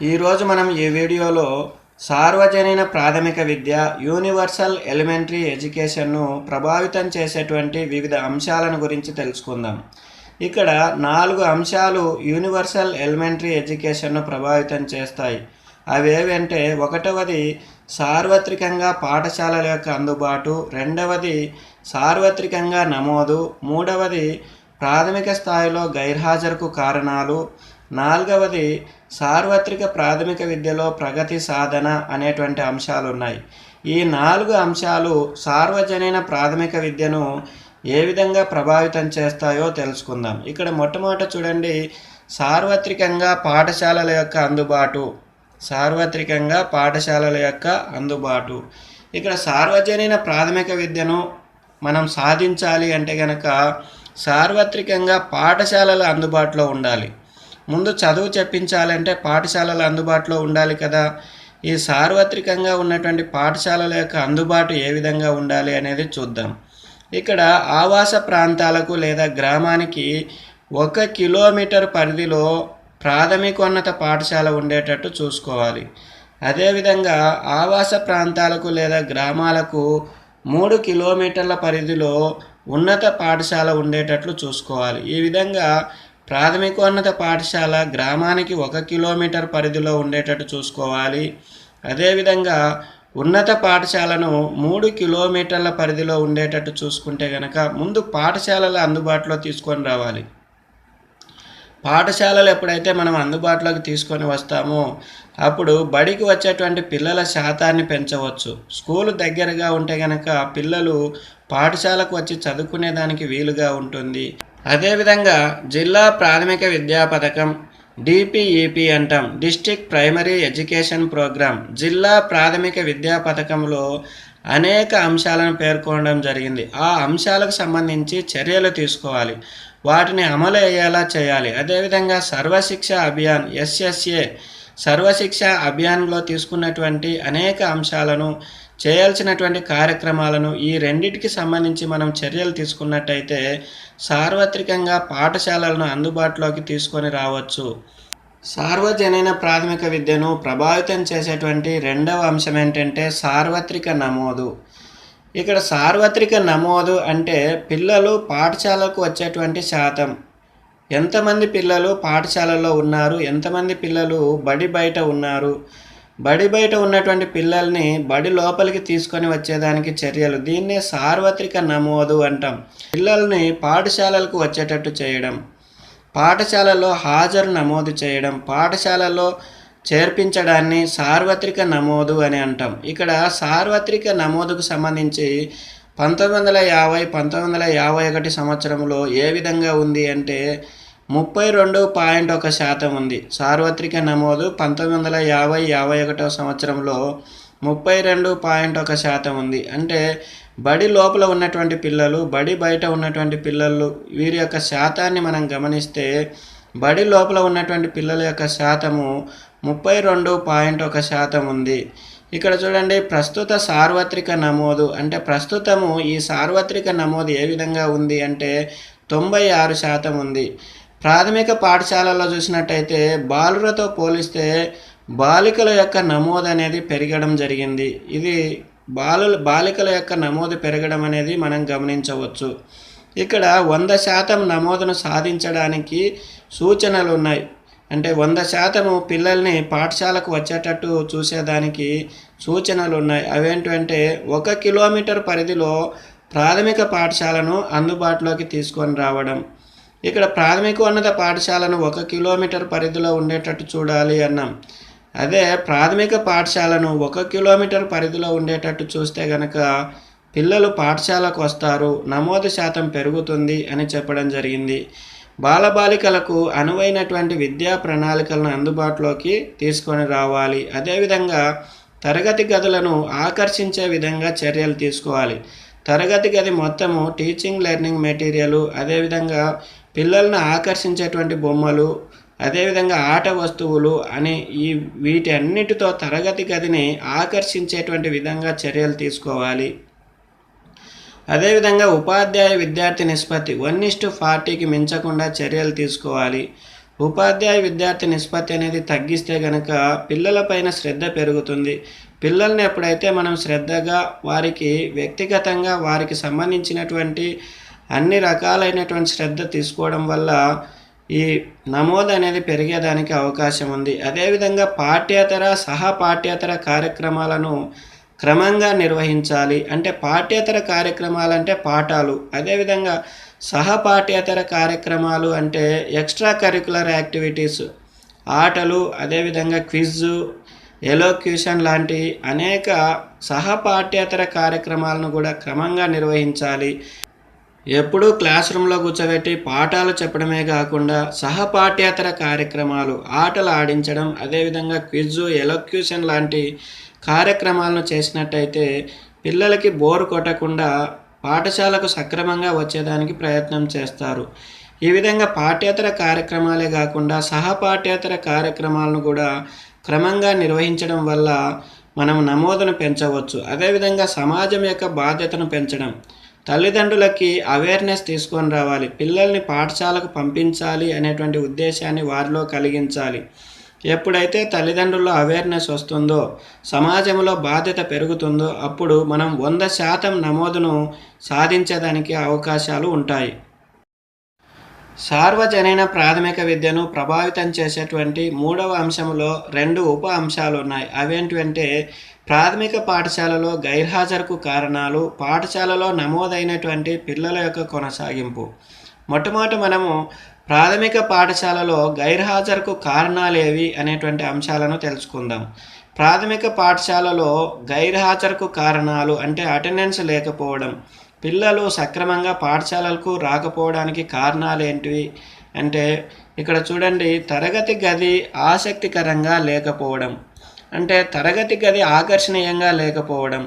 ఈరోజు మనం ఈ వీడియోలో సార్వజనీన ప్రాథమిక విద్య యూనివర్సల్ ఎలిమెంటరీ ఎడ్యుకేషన్ను ప్రభావితం చేసేటువంటి వివిధ అంశాలను గురించి తెలుసుకుందాం. ఇక్కడ నాలుగు అంశాలు యూనివర్సల్ ఎలిమెంటరీ ఎడ్యుకేషన్ను ప్రభావితం చేస్తాయి. అవేవంటే ఒకటవది సార్వత్రికంగా పాఠశాలల యొక్క అందుబాటు రెండవది సార్వత్రికంగా నమోదు మూడవది ప్రాథమిక స్థాయిలో గైర్హాజరుకు కారణాలు నాలుగవది సార్వత్రిక ప్రాథమిక విద్యలో ప్రగతి సాధన అనేటువంటి అంశాలు ఉన్నాయి ఈ నాలుగు అంశాలు సార్వజనీన ప్రాథమిక విద్యను ఏ విధంగా ప్రభావితం చేస్తాయో తెలుసుకుందాం. ఇక్కడ మొట్టమొదట చూడండి సార్వత్రికంగా పాఠశాలల యొక్క అందుబాటు. సార్వత్రికంగా పాఠశాలల యొక్క అందుబాటు. ఇక్కడ సార్వజనీన ప్రాథమిక విద్యను మనం సాధించాలి అంటే కనుక సార్వత్రికంగా పాఠశాలలు అందుబాటులో ఉండాలి. ముందు చదువు చెప్పించాలంటే పాఠశాలలు అందుబాటులో ఉండాలి కదా. ఈ సార్వత్రికంగా ఉన్నటువంటి పాఠశాలల యొక్క అందుబాటు ఏ విధంగా ఉండాలి అనేది చూద్దాం. ఇక్కడ ఆవాస ప్రాంతాలకు లేదా గ్రామానికి ఒక కిలోమీటర్ పరిధిలో ప్రాథమికోన్నత పాఠశాల ఉండేటట్టు చూసుకోవాలి. అదేవిధంగా ఆవాస ప్రాంతాలకు లేదా గ్రామాలకు మూడు కిలోమీటర్ల పరిధిలో ఉన్నత పాఠశాల ఉండేటట్లు చూసుకోవాలి. ఈ విధంగా ప్రాథమికోన్నత పాఠశాల గ్రామానికి ఒక కిలోమీటర్ పరిధిలో ఉండేటట్టు చూసుకోవాలి. అదేవిధంగా ఉన్నత పాఠశాలను మూడు కిలోమీటర్ల పరిధిలో ఉండేటట్టు చూసుకుంటే కనుక ముందు పాఠశాలలు అందుబాటులో తీసుకొని రావాలి. పాఠశాలలు ఎప్పుడైతే మనం అందుబాటులోకి తీసుకొని వస్తామో అప్పుడు బడికి వచ్చేటువంటి పిల్లల శాతాన్ని పెంచవచ్చు. స్కూలు దగ్గరగా ఉంటే కనుక పిల్లలు పాఠశాలకు వచ్చి చదువుకునేదానికి వీలుగా ఉంటుంది. అదేవిధంగా జిల్లా ప్రాథమిక విద్యా పథకం డిపిఈపి అంటాం. డిస్టిక్ ప్రైమరీ ఎడ్యుకేషన్ ప్రోగ్రామ్ జిల్లా ప్రాథమిక విద్యా పథకంలో అనేక అంశాలను పేర్కొనడం జరిగింది. ఆ అంశాలకు సంబంధించి చర్యలు తీసుకోవాలి. వాటిని అమలు అయ్యేలా చేయాలి. అదేవిధంగా సర్వశిక్ష అభియాన్ ఎస్ఎస్ఏ సర్వశిక్ష అభియాన్లో తీసుకున్నటువంటి అనేక అంశాలను చేయాల్సినటువంటి కార్యక్రమాలను ఈ రెండిటికి సంబంధించి మనం చర్యలు తీసుకున్నట్టయితే సార్వత్రికంగా పాఠశాలలను అందుబాటులోకి తీసుకొని రావచ్చు. సార్వజనీన ప్రాథమిక విద్యను ప్రభావితం చేసేటువంటి రెండవ అంశం ఏంటంటే సార్వత్రిక నమోదు. ఇక్కడ సార్వత్రిక నమోదు అంటే పిల్లలు పాఠశాలకు వచ్చేటువంటి శాతం. ఎంతమంది పిల్లలు పాఠశాలలో ఉన్నారు? ఎంతమంది పిల్లలు బడి బయట ఉన్నారు? బడి బయట ఉన్నటువంటి పిల్లల్ని బడి లోపలికి తీసుకొని వచ్చేదానికి చర్యలు. దీన్నే సార్వత్రిక నమోదు అంటాం. పిల్లల్ని పాఠశాలలకు వచ్చేటట్టు చేయడం. పాఠశాలలో హాజరు నమోదు చేయడం. పాఠశాలలో చేర్పించడాన్ని సార్వత్రిక నమోదు అని అంటాం. ఇక్కడ సార్వత్రిక నమోదుకు సంబంధించి పంతొమ్మిది వందల యాభై పంతొమ్మిది వందల యాభై ఒకటి సంవత్సరంలో ఏ విధంగా ఉంది అంటే ముప్పై రెండు పాయింట్ ఒక శాతం ఉంది. సార్వత్రిక నమోదు పంతొమ్మిది వందల యాభై యాభై ఒకటో సంవత్సరంలో ముప్పై రెండు పాయింట్ ఒక శాతం ఉంది. అంటే బడి లోపల ఉన్నటువంటి పిల్లలు బడి బయట ఉన్నటువంటి పిల్లలు వీరి యొక్క శాతాన్ని మనం గమనిస్తే బడి లోపల ఉన్నటువంటి పిల్లల యొక్క శాతము ముప్పై రెండు పాయింట్ ఒక శాతం ఉంది. ఇక్కడ చూడండి ప్రస్తుత సార్వత్రిక నమోదు. అంటే ప్రస్తుతము ఈ సార్వత్రిక నమోదు ఏ విధంగా ఉంది అంటే తొంభై ఆరు శాతం ఉంది. ప్రాథమిక పాఠశాలలో చూసినట్టయితే బాలులతో పోలిస్తే బాలికల యొక్క నమోదు అనేది పెరగడం జరిగింది. ఇది బాలుల బాలికల యొక్క నమోదు పెరగడం అనేది మనం గమనించవచ్చు. ఇక్కడ వంద శాతం నమోదును సాధించడానికి సూచనలు ఉన్నాయి. అంటే వంద శాతము పిల్లల్ని పాఠశాలకు వచ్చేటట్టు చూసేదానికి సూచనలు ఉన్నాయి. అవేంటంటే ఒక కిలోమీటర్ పరిధిలో ప్రాథమిక పాఠశాలను అందుబాటులోకి తీసుకొని రావడం. ఇక్కడ ప్రాథమికోన్నత పాఠశాలను ఒక కిలోమీటర్ పరిధిలో ఉండేటట్టు చూడాలి అన్నాం. అదే ప్రాథమిక పాఠశాలను ఒక కిలోమీటర్ పరిధిలో ఉండేటట్టు చూస్తే గనక పిల్లలు పాఠశాలకు వస్తారు నమోదు శాతం పెరుగుతుంది అని చెప్పడం జరిగింది. బాలబాలికలకు అనువైనటువంటి విద్యా ప్రణాళికలను అందుబాటులోకి తీసుకొని రావాలి. అదేవిధంగా తరగతి గదులను ఆకర్షించే విధంగా చర్యలు తీసుకోవాలి. తరగతి గది మొత్తము టీచింగ్ లెర్నింగ్ మెటీరియల్ అదేవిధంగా పిల్లలను ఆకర్షించేటువంటి బొమ్మలు అదేవిధంగా ఆట వస్తువులు అని ఈ వీటన్నిటితో తరగతి గదిని ఆకర్షించేటువంటి విధంగా చర్యలు తీసుకోవాలి. అదేవిధంగా ఉపాధ్యాయ విద్యార్థి నిష్పత్తి వన్ ఇస్టు ఫార్టీకి మించకుండా చర్యలు తీసుకోవాలి. ఉపాధ్యాయ విద్యార్థి నిష్పత్తి అనేది తగ్గిస్తే కనుక పిల్లలపైన శ్రద్ధ పెరుగుతుంది. పిల్లల్ని ఎప్పుడైతే మనం శ్రద్ధగా వారికి వ్యక్తిగతంగా వారికి సంబంధించినటువంటి అన్ని రకాలైనటువంటి శ్రద్ధ తీసుకోవడం వల్ల ఈ నమోదు అనేది పెరిగేదానికి అవకాశం ఉంది. అదేవిధంగా పాఠ్యేతర సహా పాఠ్యేతర కార్యక్రమాలను క్రమంగా నిర్వహించాలి. అంటే పాఠ్యేతర కార్యక్రమాలు అంటే పాఠాలు. అదేవిధంగా సహపాఠ్యేతర కార్యక్రమాలు అంటే ఎక్స్ట్రా కరికులర్ యాక్టివిటీస్ ఆటలు అదేవిధంగా క్విజ్ ఎలోక్యూషన్ లాంటి అనేక సహ పాఠ్యేతర కార్యక్రమాలను కూడా క్రమంగా నిర్వహించాలి. ఎప్పుడూ క్లాస్ రూమ్లో కూర్చోబెట్టి పాఠాలు చెప్పడమే కాకుండా సహపాఠ్యేతర కార్యక్రమాలు ఆటలు ఆడించడం అదేవిధంగా క్విజ్ ఎలక్యూషన్ లాంటి కార్యక్రమాలను చేసినట్టయితే పిల్లలకి బోర్ కొట్టకుండా పాఠశాలకు సక్రమంగా వచ్చేదానికి ప్రయత్నం చేస్తారు. ఈ విధంగా పాఠ్యేతర కార్యక్రమాలే కాకుండా సహపాఠ్యేతర కార్యక్రమాలను కూడా క్రమంగా నిర్వహించడం వల్ల మనం నమోదును పెంచవచ్చు. అదేవిధంగా సమాజం యొక్క బాధ్యతను పెంచడం. తల్లిదండ్రులకి అవేర్నెస్ తీసుకొని రావాలి. పిల్లల్ని పాఠశాలకు పంపించాలి అనేటువంటి ఉద్దేశాన్ని వారిలో కలిగించాలి. ఎప్పుడైతే తల్లిదండ్రుల్లో అవేర్నెస్ వస్తుందో సమాజంలో బాధ్యత పెరుగుతుందో అప్పుడు మనం వంద శాతం నమోదును సాధించడానికి అవకాశాలు ఉంటాయి. సార్వజనీన ప్రాథమిక విద్యను ప్రభావితం చేసేటువంటి మూడవ అంశంలో రెండు ఉప అంశాలు ఉన్నాయి. అవేంటివంటే ప్రాథమిక పాఠశాలలో గైర్హాజరుకు కారణాలు పాఠశాలలో నమోదైనటువంటి పిల్లల యొక్క కొనసాగింపు. మొట్టమొదటి మనము ప్రాథమిక పాఠశాలలో గైర్హాజరుకు కారణాలేవి అనేటువంటి అంశాలను తెలుసుకుందాం. ప్రాథమిక పాఠశాలలో గైర్హాజరుకు కారణాలు అంటే అటెండెన్స్ లేకపోవడం పిల్లలు సక్రమంగా పాఠశాలలకు రాకపోవడానికి కారణాలు ఏంటివి అంటే ఇక్కడ చూడండి తరగతి గది ఆసక్తికరంగా లేకపోవడం. అంటే తరగతి గది ఆకర్షణీయంగా లేకపోవడం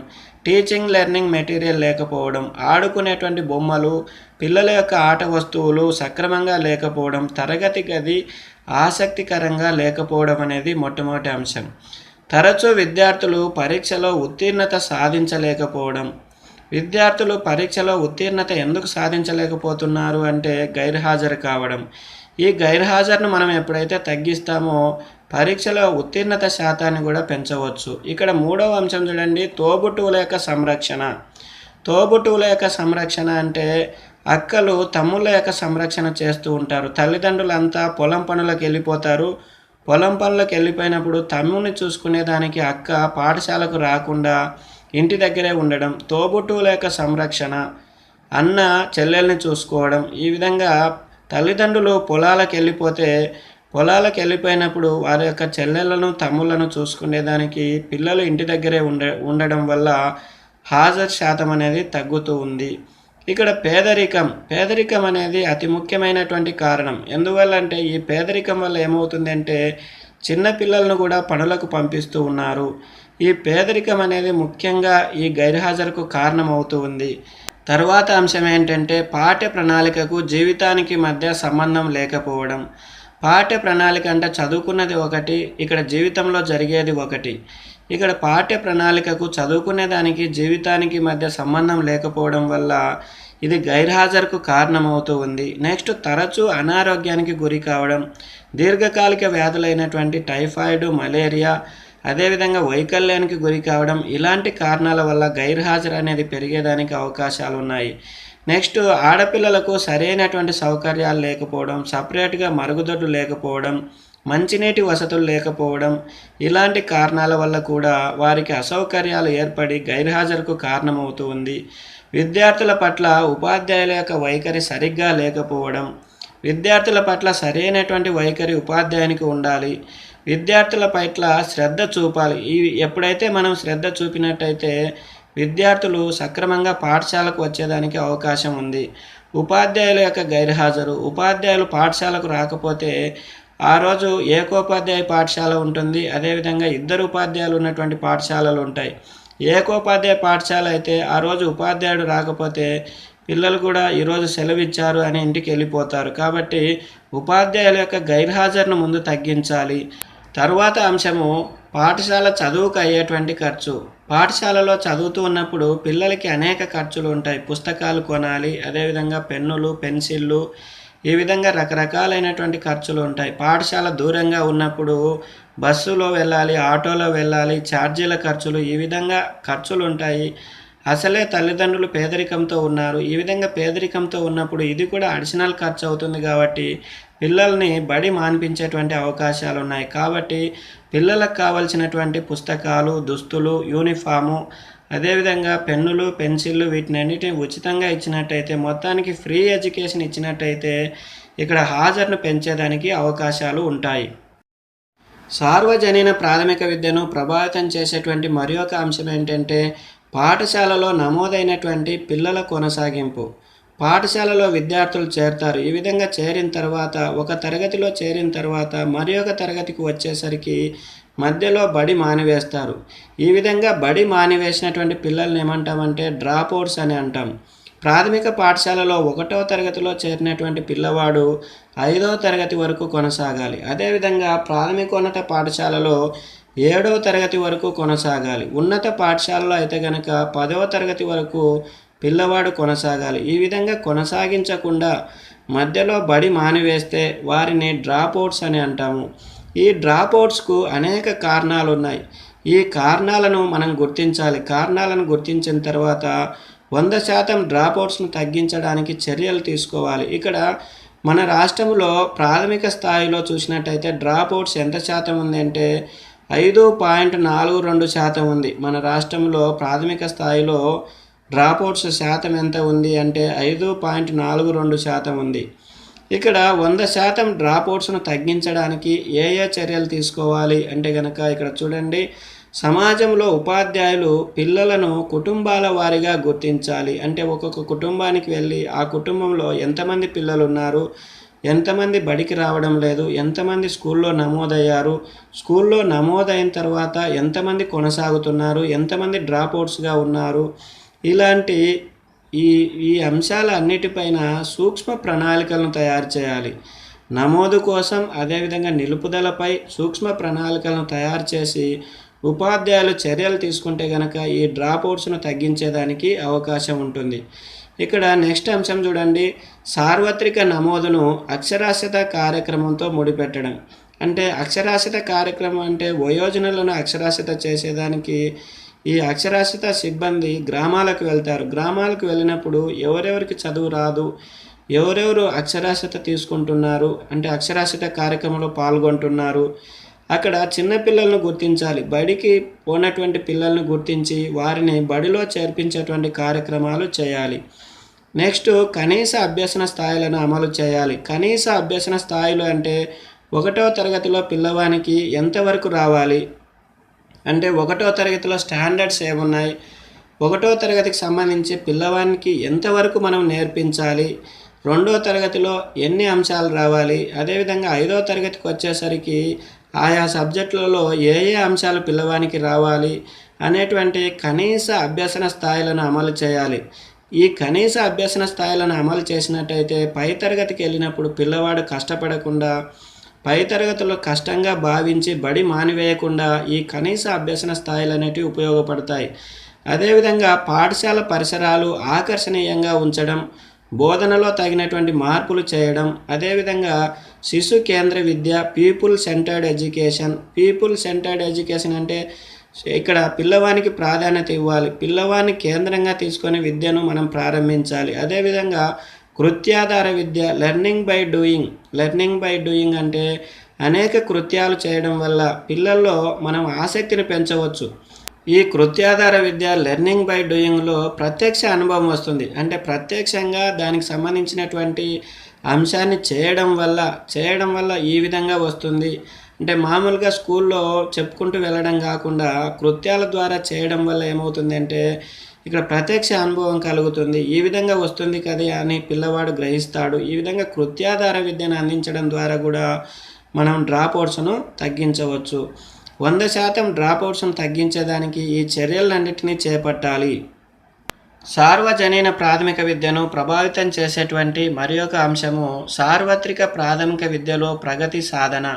టీచింగ్ లెర్నింగ్ మెటీరియల్ లేకపోవడం ఆడుకునేటువంటి బొమ్మలు పిల్లల యొక్క ఆట వస్తువులు సక్రమంగా లేకపోవడం తరగతి గది ఆసక్తికరంగా లేకపోవడం అనేది మొట్టమొదటి అంశం. తరచూ విద్యార్థులు పరీక్షలో ఉత్తీర్ణత సాధించలేకపోవడం. విద్యార్థులు పరీక్షలో ఉత్తీర్ణత ఎందుకు సాధించలేకపోతున్నారు అంటే గైర్హాజరు కావడం. ఈ గైర్హాజరును మనం ఎప్పుడైతే తగ్గిస్తామో పరీక్షలో ఉత్తీర్ణత శాతాన్ని కూడా పెంచవచ్చు. ఇక్కడ మూడవ అంశం చూడండి. తోబుట్టువుల యొక్క సంరక్షణ. తోబుట్టువుల యొక్క సంరక్షణ అంటే అక్కలు తమ్ముళ్ళ యొక్క సంరక్షణ చేస్తూ ఉంటారు. తల్లిదండ్రులంతా పొలం పనులకు వెళ్ళిపోతారు. పొలం పనులకు వెళ్ళిపోయినప్పుడు తమ్ముని చూసుకునేదానికి అక్క పాఠశాలకు రాకుండా ఇంటి దగ్గరే ఉండడం తోబుట్టువుల యొక్క సంరక్షణ అన్న చెల్లెల్ని చూసుకోవడం ఈ విధంగా తల్లిదండ్రులు పొలాలకు వెళ్ళిపోతే పొలాలకు వెళ్ళిపోయినప్పుడు వారి యొక్క చెల్లెలను తమ్ముళ్ళను చూసుకునేదానికి పిల్లలు ఇంటి దగ్గరే ఉండ ఉండడం వల్ల హాజర్ శాతం అనేది తగ్గుతూ ఉంది. ఇక్కడ పేదరికం పేదరికం అనేది అతి ముఖ్యమైనటువంటి కారణం. ఎందువల్ల అంటే ఈ పేదరికం వల్ల ఏమవుతుంది అంటే చిన్న పిల్లలను కూడా పనులకు పంపిస్తూ ఉన్నారు. ఈ పేదరికం అనేది ముఖ్యంగా ఈ గైర్హాజరుకు కారణమవుతూ ఉంది. తర్వాత అంశం ఏంటంటే పాఠ్య ప్రణాళికకు జీవితానికి మధ్య సంబంధం లేకపోవడం. పాఠ్య ప్రణాళిక అంటే చదువుకున్నది ఒకటి ఇక్కడ జీవితంలో జరిగేది ఒకటి. ఇక్కడ పాఠ్య ప్రణాళికకు చదువుకునే దానికి జీవితానికి మధ్య సంబంధం లేకపోవడం వల్ల ఇది గైర్హాజరుకు కారణమవుతూ ఉంది. నెక్స్ట్ తరచూ అనారోగ్యానికి గురి కావడం దీర్ఘకాలిక వ్యాధులైనటువంటి టైఫాయిడ్ మలేరియా అదేవిధంగా వైకల్యానికి గురి కావడం ఇలాంటి కారణాల వల్ల గైర్హాజరు అనేది పెరిగేదానికి అవకాశాలు ఉన్నాయి నెక్స్ట్ ఆడపిల్లలకు సరైనటువంటి సౌకర్యాలు లేకపోవడం సపరేట్గా మరుగుదొడ్లు లేకపోవడం మంచినీటి వసతులు లేకపోవడం ఇలాంటి కారణాల వల్ల కూడా వారికి అసౌకర్యాలు ఏర్పడి గైర్హాజరుకు కారణమవుతూ ఉంది. విద్యార్థుల పట్ల ఉపాధ్యాయుల యొక్క వైఖరి సరిగ్గా లేకపోవడం విద్యార్థుల పట్ల సరైనటువంటి వైఖరి ఉపాధ్యాయునికి ఉండాలి. విద్యార్థుల పట్ల శ్రద్ధ చూపాలి. ఈ ఎప్పుడైతే మనం శ్రద్ధ చూపినట్టయితే విద్యార్థులు సక్రమంగా పాఠశాలకు వచ్చేదానికి అవకాశం ఉంది. ఉపాధ్యాయుల యొక్క గైర్హాజరు. ఉపాధ్యాయులు పాఠశాలకు రాకపోతే ఆ రోజు ఏకోపాధ్యాయ పాఠశాల ఉంటుంది. అదేవిధంగా ఇద్దరు ఉపాధ్యాయులు ఉన్నటువంటి పాఠశాలలు ఉంటాయి. ఏకోపాధ్యాయ పాఠశాల అయితే ఆ రోజు ఉపాధ్యాయుడు రాకపోతే పిల్లలు కూడా ఈరోజు సెలవు ఇచ్చారు అని ఇంటికి వెళ్ళిపోతారు. కాబట్టి ఉపాధ్యాయుల యొక్క గైర్హాజరును ముందు తగ్గించాలి. తరువాత అంశము పాఠశాల చదువుకు అయ్యేటువంటి ఖర్చు. పాఠశాలలో చదువుతూ ఉన్నప్పుడు పిల్లలకి అనేక ఖర్చులు ఉంటాయి. పుస్తకాలు కొనాలి అదేవిధంగా పెన్నులు పెన్సిళ్ళు ఈ విధంగా రకరకాలైనటువంటి ఖర్చులు ఉంటాయి. పాఠశాల దూరంగా ఉన్నప్పుడు బస్సులో వెళ్ళాలి ఆటోలో వెళ్ళాలి ఛార్జీల ఖర్చులు ఈ విధంగా ఖర్చులు ఉంటాయి. అసలే తల్లిదండ్రులు పేదరికంతో ఉన్నారు. ఈ విధంగా పేదరికంతో ఉన్నప్పుడు ఇది కూడా అడిషనల్ ఖర్చు అవుతుంది కాబట్టి పిల్లల్ని బడి మాన్పించేటువంటి అవకాశాలు ఉన్నాయి కాబట్టి పిల్లలకు కావలసినటువంటి పుస్తకాలు దుస్తులు యూనిఫాము అదేవిధంగా పెన్నులు పెన్సిళ్ళు వీటిని అన్నిటిని ఉచితంగా ఇచ్చినట్టయితే మొత్తానికి ఫ్రీ ఎడ్యుకేషన్ ఇచ్చినట్టయితే ఇక్కడ హాజరును పెంచేదానికి అవకాశాలు ఉంటాయి. సార్వజనీన ప్రాథమిక విద్యను ప్రభావితం చేసేటువంటి మరి ఒక అంశం ఏంటంటే పాఠశాలలో నమోదైనటువంటి పిల్లల కొనసాగింపు. పాఠశాలలో విద్యార్థులు చేరతారు. ఈ విధంగా చేరిన తర్వాత ఒక తరగతిలో చేరిన తర్వాత మరి ఒక తరగతికి వచ్చేసరికి మధ్యలో బడి మానివేస్తారు. ఈ విధంగా బడి మానివేసినటువంటి పిల్లల్ని ఏమంటామంటే డ్రాప్ అవుట్స్ అని అంటాం. ప్రాథమిక పాఠశాలలో ఒకటవ తరగతిలో చేరినటువంటి పిల్లవాడు ఐదవ తరగతి వరకు కొనసాగాలి. అదేవిధంగా ప్రాథమికోన్నత పాఠశాలలో ఏడవ తరగతి వరకు కొనసాగాలి. ఉన్నత పాఠశాలలో అయితే కనుక పదవ తరగతి వరకు పిల్లవాడు కొనసాగాలి. ఈ విధంగా కొనసాగించకుండా మధ్యలో బడి మానివేస్తే వారిని డ్రాప్ అవుట్స్ అని అంటాము. ఈ డ్రాప్ అవుట్స్కు అనేక కారణాలు ఉన్నాయి ఈ కారణాలను మనం గుర్తించాలి. కారణాలను గుర్తించిన తర్వాత వంద శాతం డ్రాప్ అవుట్స్ను తగ్గించడానికి చర్యలు తీసుకోవాలి. ఇక్కడ మన రాష్ట్రంలో ప్రాథమిక స్థాయిలో చూసినట్టయితే డ్రాప్ అవుట్స్ ఎంత శాతం ఉంది అంటే ఐదు పాయింట్ నాలుగు రెండు శాతం ఉంది. మన రాష్ట్రంలో ప్రాథమిక స్థాయిలో డ్రాప్ అవుట్స్ శాతం ఎంత ఉంది అంటే ఐదు పాయింట్ నాలుగు రెండు శాతం ఉంది. ఇక్కడ వంద శాతం డ్రాప్ అవుట్స్ను తగ్గించడానికి ఏ ఏ చర్యలు తీసుకోవాలి అంటే కనుక ఇక్కడ చూడండి. సమాజంలో ఉపాధ్యాయులు పిల్లలను కుటుంబాల వారిగా గుర్తించాలి. అంటే ఒక్కొక్క కుటుంబానికి వెళ్ళి ఆ కుటుంబంలో ఎంతమంది పిల్లలు ఉన్నారు ఎంతమంది బడికి రావడం లేదు? ఎంతమంది స్కూల్లో నమోదయ్యారు? స్కూల్లో నమోదైన తర్వాత ఎంతమంది కొనసాగుతున్నారు? ఎంతమంది డ్రాప్ అవుట్స్గా ఉన్నారు? ఇలాంటి ఈ ఈ అంశాల అన్నిటిపైన సూక్ష్మ ప్రణాళికలను తయారు చేయాలి. నమోదు కోసం అదేవిధంగా నిలుపుదలపై సూక్ష్మ ప్రణాళికలను తయారు చేసి ఉపాధ్యాయులు చర్యలు తీసుకుంటే కనుక ఈ డ్రాప్ అవుట్స్ను తగ్గించేదానికి అవకాశం ఉంటుంది. ఇక్కడ నెక్స్ట్ అంశం చూడండి. సార్వత్రిక నమోదును అక్షరాస్యత కార్యక్రమంతో ముడిపెట్టడం. అంటే అక్షరాస్యత కార్యక్రమం అంటే వయోజనులను అక్షరాస్యత చేసేదానికి ఈ అక్షరాస్యత సిబ్బంది గ్రామాలకు వెళ్తారు. గ్రామాలకు వెళ్ళినప్పుడు ఎవరెవరికి చదువు రాదు ఎవరెవరు అక్షరాస్యత తీసుకుంటున్నారు అంటే అక్షరాస్యత కార్యక్రమంలో పాల్గొంటున్నారు. అక్కడ చిన్నపిల్లలను గుర్తించాలి. బడికి పోనటువంటి పిల్లలను గుర్తించి వారిని బడిలో చేర్పించేటువంటి కార్యక్రమాలు చేయాలి. నెక్స్ట్ కనీస అభ్యసన స్థాయిలను అమలు చేయాలి. కనీస అభ్యసన స్థాయిలు అంటే ఒకటో తరగతిలో పిల్లవానికి ఎంతవరకు రావాలి? అంటే ఒకటో తరగతిలో స్టాండర్డ్స్ ఏమున్నాయి? ఒకటో తరగతికి సంబంధించి పిల్లవానికి ఎంతవరకు మనం నేర్పించాలి? రెండో తరగతిలో ఎన్ని అంశాలు రావాలి? అదేవిధంగా ఐదో తరగతికి వచ్చేసరికి ఆయా సబ్జెక్టులలో ఏ ఏ అంశాలు పిల్లవానికి రావాలి అనేటువంటి కనీస అభ్యసన స్థాయిలను అమలు చేయాలి. ఈ కనీస అభ్యసన స్థాయిలను అమలు చేసినట్టయితే పై తరగతికి వెళ్ళినప్పుడు పిల్లవాడు కష్టపడకుండా పై తరగతుల్లో కష్టంగా భావించి బడి మానివేయకుండా ఈ కనీస అభ్యసన స్థాయిలు అనేటివి ఉపయోగపడతాయి. అదేవిధంగా పాఠశాల పరిసరాలు ఆకర్షణీయంగా ఉంచడం బోధనలో తగినటువంటి మార్పులు చేయడం అదేవిధంగా శిశు కేంద్ర విద్య people centred education. People centred education అంటే ఇక్కడ పిల్లవానికి ప్రాధాన్యత ఇవ్వాలి. పిల్లవాన్ని కేంద్రంగా తీసుకొని విద్యను మనం ప్రారంభించాలి. అదేవిధంగా కృత్యాధార విద్య learning by doing learning by doing అంటే అనేక కృత్యాలు చేయడం వల్ల పిల్లల్లో మనం ఆసక్తిని పెంచవచ్చు. ఈ కృత్యాధార విద్య లెర్నింగ్ బై డూయింగ్లో ప్రత్యక్ష అనుభవం వస్తుంది. అంటే ప్రత్యక్షంగా దానికి సంబంధించినటువంటి అంశాన్ని చేయడం వల్ల చేయడం వల్ల ఈ విధంగా వస్తుంది. అంటే మామూలుగా స్కూల్లో చెప్పుకుంటూ వెళ్ళడం కాకుండా కృత్యాల ద్వారా చేయడం వల్ల ఏమవుతుందంటే ఇక్కడ ప్రత్యక్ష అనుభవం కలుగుతుంది. ఈ విధంగా వస్తుంది కదా అని పిల్లవాడు గ్రహిస్తాడు. ఈ విధంగా కృత్యాధార విద్యను అందించడం ద్వారా కూడా మనం డ్రాప్ అవుట్స్ను తగ్గించవచ్చు. వంద శాతం డ్రాప్ అవుట్స్ను తగ్గించేదానికి ఈ చర్యలన్నింటినీ చేపట్టాలి. సార్వజనీన ప్రాథమిక విద్యను ప్రభావితం చేసేటువంటి మరి ఒక అంశము సార్వత్రిక ప్రాథమిక విద్యలో ప్రగతి సాధన.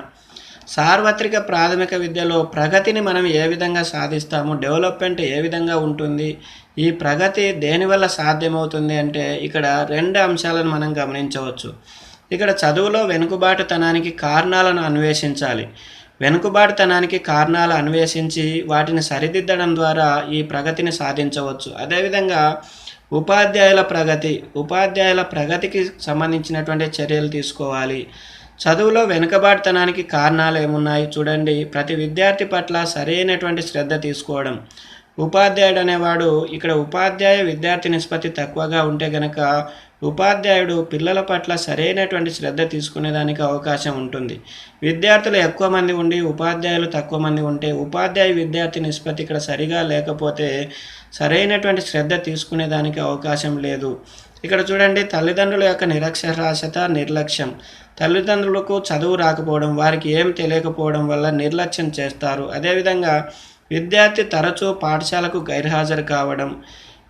సార్వత్రిక ప్రాథమిక విద్యలో ప్రగతిని మనం ఏ విధంగా సాధిస్తాము? డెవలప్మెంట్ ఏ విధంగా ఉంటుంది? ఈ ప్రగతి దేనివల్ల సాధ్యమవుతుంది అంటే ఇక్కడ రెండు అంశాలను మనం గమనించవచ్చు. ఇక్కడ చదువులో వెనుకబాటుతనానికి కారణాలను అన్వేషించాలి. వెనుకబాటుతనానికి కారణాలు అన్వేషించి వాటిని సరిదిద్దడం ద్వారా ఈ ప్రగతిని సాధించవచ్చు. అదేవిధంగా ఉపాధ్యాయుల ప్రగతి ఉపాధ్యాయుల ప్రగతికి సంబంధించినటువంటి చర్యలు తీసుకోవాలి. చదువులో వెనుకబాటుతనానికి కారణాలు ఏమున్నాయి? చూడండి. ప్రతి విద్యార్థి పట్ల సరైనటువంటి శ్రద్ధ తీసుకోవడం. ఉపాధ్యాయుడు అనేవాడు ఇక్కడ ఉపాధ్యాయ విద్యార్థి నిష్పత్తి తక్కువగా ఉంటే గనక ఉపాధ్యాయుడు పిల్లల పట్ల సరైనటువంటి శ్రద్ధ తీసుకునేదానికి అవకాశం ఉంటుంది. విద్యార్థులు ఎక్కువ మంది ఉండి ఉపాధ్యాయులు తక్కువ మంది ఉంటే ఉపాధ్యాయ విద్యార్థి నిష్పత్తి ఇక్కడ సరిగా లేకపోతే సరైనటువంటి శ్రద్ధ తీసుకునేదానికి అవకాశం లేదు. ఇక్కడ చూడండి తల్లిదండ్రుల యొక్క నిరక్షరాస్యత నిర్లక్ష్యం. తల్లిదండ్రులకు చదువు రాకపోవడం వారికి ఏం తెలియకపోవడం వల్ల నిర్లక్ష్యం చేస్తారు. అదేవిధంగా విద్యార్థి తరచూ పాఠశాలకు గైర్హాజరు కావడం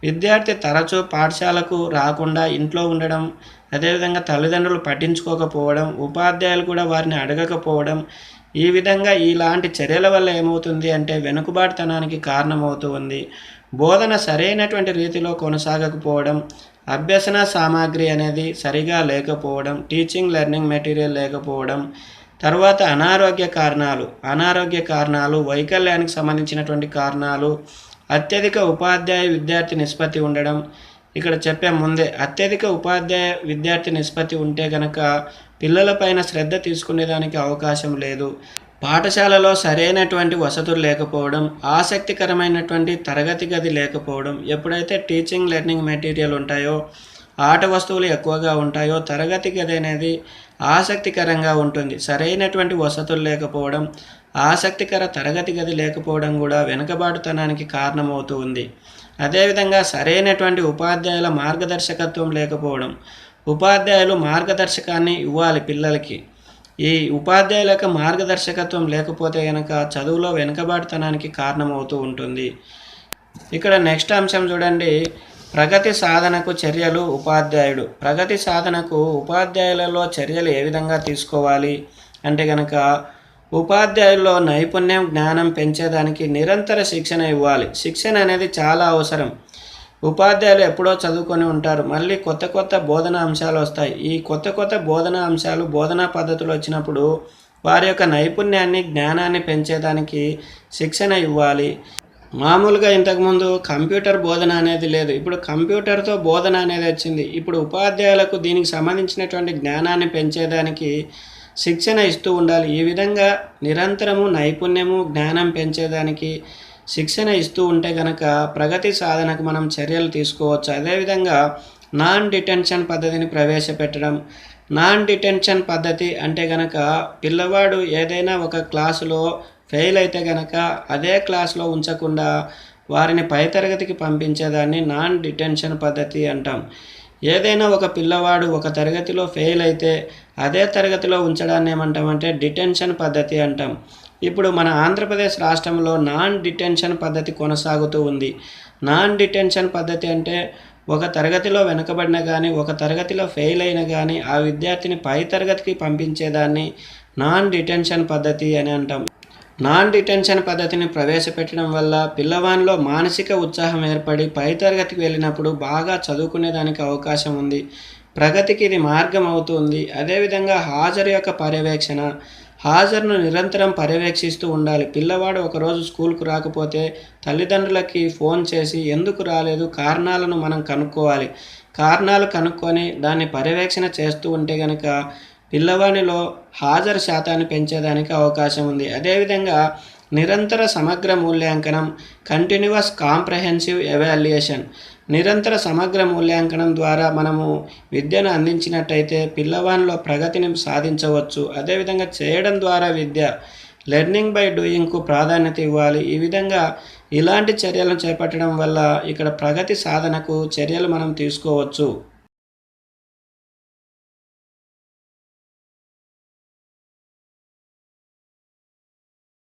విద్యార్థి తరచూ పాఠశాలకు రాకుండా ఇంట్లో ఉండడం అదేవిధంగా తల్లిదండ్రులు పట్టించుకోకపోవడం ఉపాధ్యాయులు కూడా వారిని అడగకపోవడం ఈ విధంగా ఇలాంటి చర్యల వల్ల ఏమవుతుంది అంటే వెనుకబాటుతనానికి కారణమవుతూ ఉంది. బోధన సరైనటువంటి రీతిలో కొనసాగకపోవడం అభ్యసన సామాగ్రి అనేది సరిగా లేకపోవడం టీచింగ్ లెర్నింగ్ మెటీరియల్ లేకపోవడం తర్వాత అనారోగ్య కారణాలు అనారోగ్య కారణాలు వైకల్యానికి సంబంధించినటువంటి కారణాలు అత్యధిక ఉపాధ్యాయ విద్యార్థి నిష్పత్తి ఉండడం. ఇక్కడ చెప్పే ముందే అత్యధిక ఉపాధ్యాయ విద్యార్థి నిష్పత్తి ఉంటే గనక పిల్లలపైన శ్రద్ధ తీసుకునేదానికి అవకాశం లేదు. పాఠశాలలో సరైనటువంటి వసతులు లేకపోవడం ఆసక్తికరమైనటువంటి తరగతి గది లేకపోవడం ఎప్పుడైతే టీచింగ్ లెర్నింగ్ మెటీరియల్ ఉంటాయో ఆట వస్తువులు ఎక్కువగా ఉంటాయో తరగతి గది అనేది ఆసక్తికరంగా ఉంటుంది. సరైనటువంటి వసతులు లేకపోవడం ఆసక్తికర తరగతి గది లేకపోవడం కూడా వెనుకబాటుతనానికి కారణమవుతూ ఉంది. అదేవిధంగా సరైనటువంటి ఉపాధ్యాయుల మార్గదర్శకత్వం లేకపోవడం ఉపాధ్యాయులు మార్గదర్శకాన్ని ఇవ్వాలి పిల్లలకి. ఈ ఉపాధ్యాయుల యొక్క మార్గదర్శకత్వం లేకపోతే కనుక చదువులో వెనుకబాటుతనానికి కారణమవుతూ ఉంటుంది. ఇక్కడ నెక్స్ట్ అంశం చూడండి. ప్రగతి సాధనకు చర్యలు ఉపాధ్యాయుడు. ప్రగతి సాధనకు ఉపాధ్యాయులలో చర్యలు ఏ విధంగా తీసుకోవాలి? అంటే కనుక ఉపాధ్యాయుల్లో నైపుణ్యం జ్ఞానం పెంచేదానికి నిరంతర శిక్షణ ఇవ్వాలి. శిక్షణ అనేది చాలా అవసరం. ఉపాధ్యాయులు ఎప్పుడో చదువుకొని ఉంటారు. మళ్ళీ కొత్త కొత్త బోధన అంశాలు వస్తాయి. ఈ కొత్త కొత్త బోధన అంశాలు బోధనా పద్ధతులు వచ్చినప్పుడు వారి యొక్క నైపుణ్యాన్ని జ్ఞానాన్ని పెంచేదానికి శిక్షణ ఇవ్వాలి. మామూలుగా ఇంతకుముందు కంప్యూటర్ బోధన అనేది లేదు. ఇప్పుడు కంప్యూటర్తో బోధన అనేది వచ్చింది. ఇప్పుడు ఉపాధ్యాయులకు దీనికి సంబంధించినటువంటి జ్ఞానాన్ని పెంచేదానికి శిక్షణ ఇస్తూ ఉండాలి. ఈ విధంగా నిరంతరము నైపుణ్యము జ్ఞానం పెంచేదానికి శిక్షణ ఇస్తూ ఉంటే కనుక ప్రగతి సాధనకు మనం చర్యలు తీసుకోవచ్చు. అదేవిధంగా నాన్ డిటెన్షన్ పద్ధతిని ప్రవేశపెట్టడం. నాన్ డిటెన్షన్ పద్ధతి అంటే కనుక పిల్లవాడు ఏదైనా ఒక క్లాసులో ఫెయిల్ అయితే కనుక అదే క్లాస్లో ఉంచకుండా వారిని పై తరగతికి పంపించేదాన్ని నాన్ డిటెన్షన్ పద్ధతి అంటాం. ఏదైనా ఒక పిల్లవాడు ఒక తరగతిలో ఫెయిల్ అయితే అదే తరగతిలో ఉంచడాన్ని ఏమంటామంటే డిటెన్షన్ పద్ధతి అంటాం. ఇప్పుడు మన ఆంధ్రప్రదేశ్ రాష్ట్రంలో నాన్ డిటెన్షన్ పద్ధతి కొనసాగుతూ ఉంది. నాన్ డిటెన్షన్ పద్ధతి అంటే ఒక తరగతిలో వెనుకబడిన కానీ ఒక తరగతిలో ఫెయిల్ అయిన కానీ ఆ విద్యార్థిని పై తరగతికి పంపించేదాన్ని నాన్ డిటెన్షన్ పద్ధతి అని అంటాం. నాన్ డిటెన్షన్ పద్ధతిని ప్రవేశపెట్టడం వల్ల పిల్లవానిలో మానసిక ఉత్సాహం ఏర్పడి పై తరగతికి వెళ్ళినప్పుడు బాగా చదువుకునేదానికి అవకాశం ఉంది. ప్రగతికి ఇది మార్గం అవుతుంది. అదేవిధంగా హాజరు యొక్క పర్యవేక్షణ హాజరును నిరంతరం పర్యవేక్షిస్తూ ఉండాలి. పిల్లవాడు ఒకరోజు స్కూల్కు రాకపోతే తల్లిదండ్రులకి ఫోన్ చేసి ఎందుకు రాలేదు కారణాలను మనం కనుక్కోవాలి. కారణాలు కనుక్కొని దాన్ని పర్యవేక్షణ చేస్తూ ఉంటే కనుక పిల్లవానిలో హాజరు శాతాన్ని పెంచేదానికి అవకాశం ఉంది. అదేవిధంగా నిరంతర సమగ్ర మూల్యాంకనం కంటిన్యూస్ కాంప్రహెన్సివ్ ఎవాల్యుయేషన్ నిరంతర సమగ్ర మూల్యాంకనం ద్వారా మనము విద్యను అందించినట్టయితే పిల్లవానిలో ప్రగతిని సాధించవచ్చు. అదేవిధంగా చేయడం ద్వారా విద్య లెర్నింగ్ బై డూయింగ్కు ప్రాధాన్యత ఇవ్వాలి. ఈ విధంగా ఇలాంటి చర్యలను చేపట్టడం వల్ల ఇక్కడ ప్రగతి సాధనకు చర్యలు మనం తీసుకోవచ్చు.